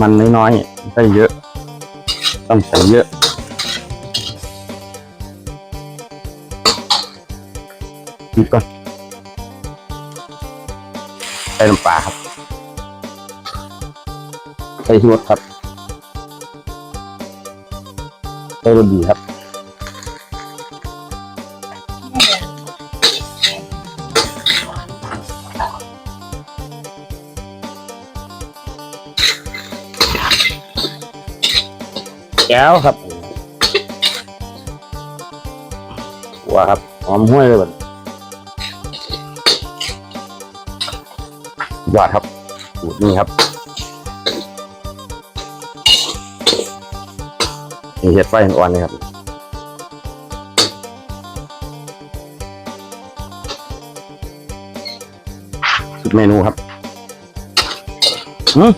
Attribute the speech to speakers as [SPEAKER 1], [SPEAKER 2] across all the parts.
[SPEAKER 1] มันน้อยๆไม่ใช่เยอะ ต้องใส่เยอะนี่ก่อนใส่น้ำปลาครับใส่ชูรสครับใส่รสดีครับ แก้วครับหัวครับหอมห้วยเลยแบบยอดครับสูตรนี้ครับนี่เห็ดไฟอ่อนๆเลยครับสุดเมนูครับอืม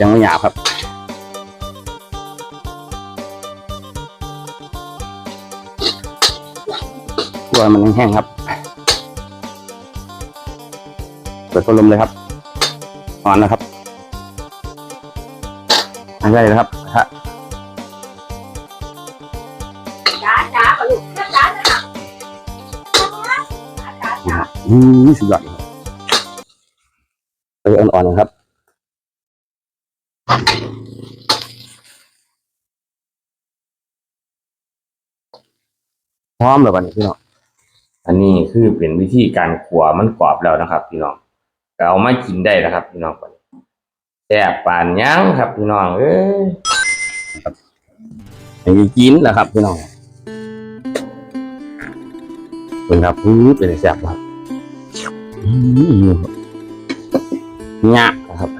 [SPEAKER 1] ยังไม่หยาบครับตัวมันแห้งครับเปิดพัดลมเลยครับอ่อนนะครับไม่ใช่เลยครับฮะ
[SPEAKER 2] จ้าจ้าปะลูกจ้าจ้าจ้าจ้าจ้าจ้า
[SPEAKER 1] อืมสุดยอดเลยครับเอออ่อนๆนะครับ พร้อมแล้ววันนี้พี่น้อง
[SPEAKER 3] อันนี้คือเป็นวิธีการขัวมันกรอบแล้วนะครับ พี่น้องก็เอามากินได้แล้วครับ พี่น้องแซ่บปานยังครับ พี่น้องเอ้ย
[SPEAKER 1] อย่างนี้กินนะครับ พี่น้องเป็นครับอือเป็นแซ่บครับอืมงะนะครับ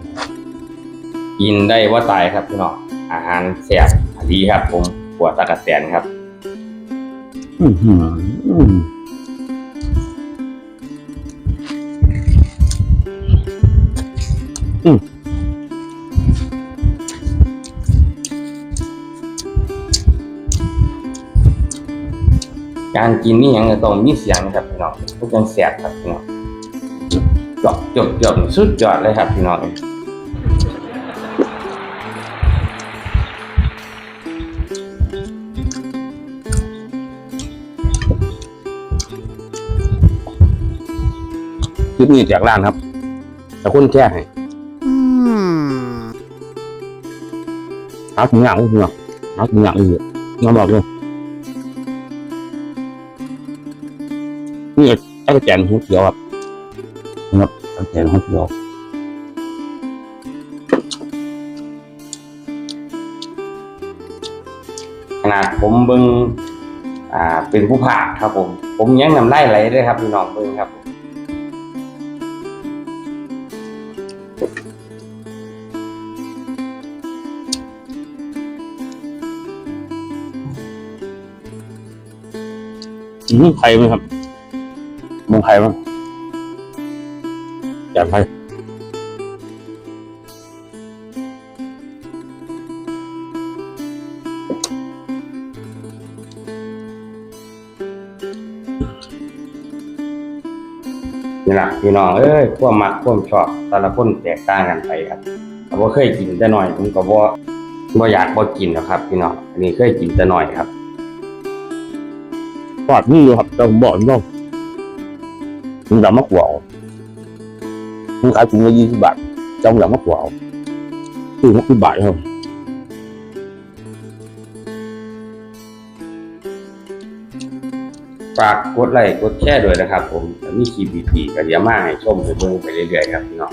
[SPEAKER 3] กินได้ว่าตายครับพี่น้องอาหารแซ่บดีครับ ผมขัวตะกะแตนครับ
[SPEAKER 1] อือหือ
[SPEAKER 3] การกินนี่ยังก็ต้องมีเสียงครับพี่น้องทุกอย่างแซ่บครับพี่น้องจบจบจบสุดยอดเลยครับพี่น้อง
[SPEAKER 1] คลิปนี้จากร้านครับแต่คนแค่ให้หาถึงอย่างนี้เนาะหาถึงอย่างนี้น้องบอกเลยนี่ไอ้แจนหัวเขียวครับนะครับกระแจนหัวเขียว
[SPEAKER 3] ขนาดผมเบิ่งอ่าเป็นผู้ผ่าครับผม ผมยังนำได้ไหลเลยครับพี่น้องเบิ่งครับ
[SPEAKER 1] อืมไข่ไหมครับมองไข่บ้างอยากไข่
[SPEAKER 3] นี่แหละพี่น้องเอ้ยความมักความชอบแต่ละคนแตกต่างกันไปครับแต่ว่าเคยกินแต่น้อยผมก็บ่บ่อยากบ่กินหรอกครับ พี่น้องอันนี้เคยกินแต่น้อยครับ
[SPEAKER 1] ปอดนี่อยู่ครับแต่ผมบอกน้องมึงดำมะกวาวมึงขายถุงละยี่สิบบาทจองดำมะกวาวคือหกสิบบาทครับ
[SPEAKER 3] ฝากกดไลค์กดแชร์ด้วยนะครับ ผมมีคลิปดีๆก็อย่ามาให้ชมให้เบิ่งไปเรื่อยๆครับพี่น้อง